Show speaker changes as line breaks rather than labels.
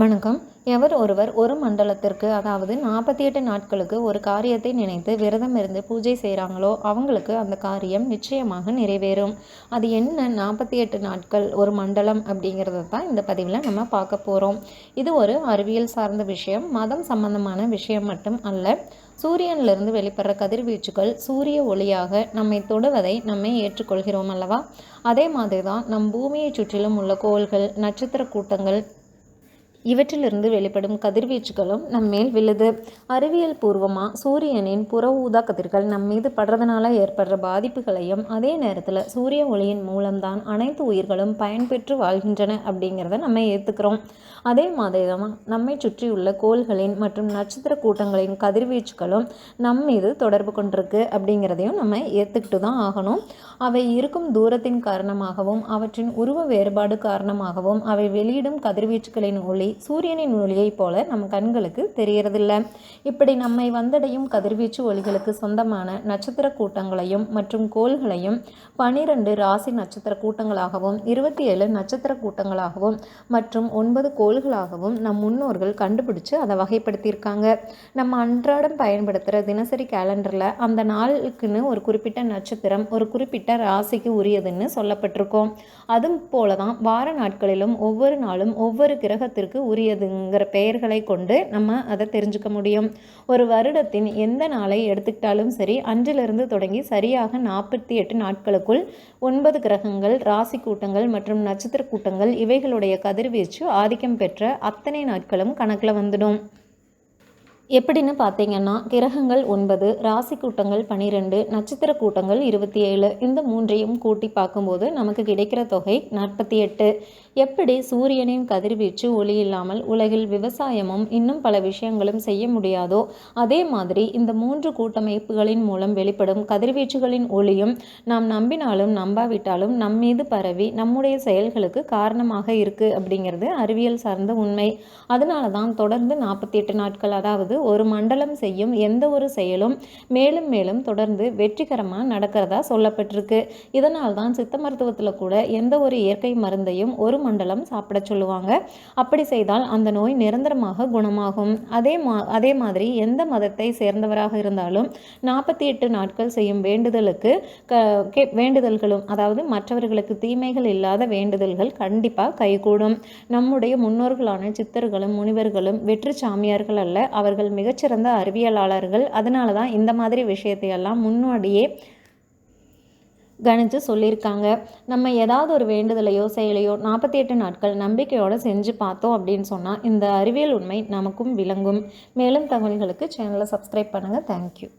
வணக்கம். எவர் ஒருவர் ஒரு மண்டலத்திற்கு அதாவது நாற்பத்தி எட்டு நாட்களுக்கு ஒரு காரியத்தை நினைத்து விரதம் இருந்து பூஜை செய்கிறாங்களோ அவங்களுக்கு அந்த காரியம் நிச்சயமாக நிறைவேறும். அது என்ன நாற்பத்தி எட்டு நாட்கள் ஒரு மண்டலம் அப்படிங்கிறத தான் இந்த பதிவில் நம்ம பார்க்க போகிறோம் இது ஒரு அறிவியல் சார்ந்த விஷயம் மதம் சம்பந்தமான விஷயம் மட்டும் அல்ல. சூரியனிலிருந்து வெளிப்படுற கதிர்வீச்சுகள் சூரிய ஒளியாக நம்மை தொடுவதை நம்மை ஏற்றுக்கொள்கிறோம் அல்லவா? அதே மாதிரி தான் நம் பூமியை சுற்றிலும் உள்ள கோள்கள் நட்சத்திர கூட்டங்கள் இவற்றிலிருந்து வெளிப்படும் கதிர்வீச்சுகளும் நம் மேல் விழுது. அறிவியல் பூர்வமாக சூரியனின் புற ஊதா கதிர்கள் நம் மீது படுறதுனால ஏற்படுற பாதிப்புகளையும் அதே நேரத்தில் சூரிய ஒளியின் மூலம்தான் அனைத்து உயிர்களும் பயன்பெற்று வாழ்கின்றன அப்படிங்கிறத நம்ம ஏற்றுக்கிறோம் அதே மாதிரி தான் நம்மை சுற்றியுள்ள கோள்களின் மற்றும் நட்சத்திர கூட்டங்களின் கதிர்வீச்சுகளும் நம் மீது தொடர்பு கொண்டிருக்கு அப்படிங்கிறதையும் நம்ம ஏற்றுக்கிட்டு தான் ஆகணும். அவை இருக்கும் தூரத்தின் காரணமாகவும் அவற்றின் உருவ வேறுபாடு காரணமாகவும் அவை வெளியிடும் கதிர்வீச்சுகளின் ஒளி சூரியனின் ஒளியைப் போல நம் கண்களுக்கு தெரியறதில்ல இப்படி நம்மை வந்தடையும் கதிர்வீச்சு ஒளிகளுக்கு சொந்தமான நட்சத்திர கூட்டங்களையும் மற்றும் கோள்களையும் பனிரெண்டு ராசி நட்சத்திர கூட்டங்களாகவும் இருபத்தி ஏழு நட்சத்திர கூட்டங்களாகவும் மற்றும் ஒன்பது கோள்களாகவும் நம் முன்னோர்கள் கண்டுபிடிச்சு அதை வகைப்படுத்தியிருக்காங்க. நம்ம அன்றாடம் பயன்படுத்துகிற தினசரி கேலண்டரில் அந்த நாளுக்குன்னு ஒரு குறிப்பிட்ட நட்சத்திரம் ஒரு குறிப்பிட்ட ராசிக்கு உரியதுன்னு சொல்லப்பட்டிருக்கோம். அது போல தான் வார நாட்களிலும் ஒவ்வொரு நாளும் ஒவ்வொரு கிரகத்திற்கு உரியதுங்கிற பெயர்களை கொண்டு நம்ம அதை தெரிஞ்சுக்க முடியும். ஒரு வருடத்தின் எந்த நாளை எடுத்துக்கிட்டாலும் சரி அன்றிலிருந்து தொடங்கி சரியாக நாற்பத்தி எட்டு நாட்களுக்குள் ஒன்பது கிரகங்கள் ராசி கூட்டங்கள் மற்றும் நட்சத்திர கூட்டங்கள் இவைகளுடைய கதிர்வீச்சு ஆதிக்கம் பெற்ற அத்தனை நாட்களும் கணக்கில் வந்துடும். எப்படின்னு பார்த்தீங்கன்னா கிரகங்கள் ஒன்பது ராசி கூட்டங்கள் பனிரெண்டு நட்சத்திர கூட்டங்கள் இருபத்தி ஏழு இந்த மூன்றையும் கூட்டி பார்க்கும்போது நமக்கு கிடைக்கிற தொகை நாற்பத்தி எட்டு எப்படி சூரியனின் கதிர்வீச்சு ஒளி இல்லாமல் உலகில் விவசாயமும் இன்னும் பல விஷயங்களும் செய்ய முடியாதோ அதே மாதிரி இந்த மூன்று கூட்டமைப்புகளின் மூலம் வெளிப்படும் கதிர்வீச்சுகளின் ஒளியும் நாம் நம்பினாலும் நம்பாவிட்டாலும் நம் மீது பரவி நம்முடைய செயல்களுக்கு காரணமாக இருக்குது அப்படிங்கிறது அறிவியல் சார்ந்த உண்மை. அதனால தான் தொடர்ந்து நாற்பத்தி எட்டு நாட்கள் அதாவது ஒரு மண்டலம் செய்யும் எந்த ஒரு செயலும் மேலும் மேலும் தொடர்ந்து வெற்றிகரமாக நடக்கிறதா சொல்லப்பட்டிருக்கு. இதனால் தான் சித்த மருத்துவத்தில் கூட எந்த ஒரு இயற்கை மருந்தையும் ஒரு மண்டலம் சாப்பிட சொல்லுவாங்க. அப்படி செய்தால் அந்த நோய் நிரந்தரமாக குணமாகும். அதே மா அதே மாதிரி எந்த மதத்தை சேர்ந்தவராக இருந்தாலும் நாற்பத்தி எட்டு நாட்கள் செய்யும் வேண்டுதலுக்கு க வேண்டுதல்களும் அதாவது மற்றவர்களுக்கு தீமைகள் இல்லாத வேண்டுதல்கள் கண்டிப்பாக கைகூடும். நம்முடைய முன்னோர்களான சித்தர்களும் முனிவர்களும் வெற்று சாமியார்கள் அல்ல அவர்கள் மிகச்சிறந்த அறிவியலாளர்கள். அதனால தான் இந்த மாதிரி விஷயத்தையெல்லாம் முன்னாடியே கணித்து சொல்லியிருக்காங்க. நம்ம ஏதாவது ஒரு வேண்டுதலையோ செயலையோ நாற்பத்தி எட்டு நாட்கள் நம்பிக்கையோடு செஞ்சு பார்த்தோம் அப்படின்னு சொன்னால் இந்த அறிவியல் உண்மை நமக்கும் விளங்கும். மேலும் தகவல்களுக்கு சேனலை சப்ஸ்கிரைப் பண்ணுங்கள் தேங்க்யூ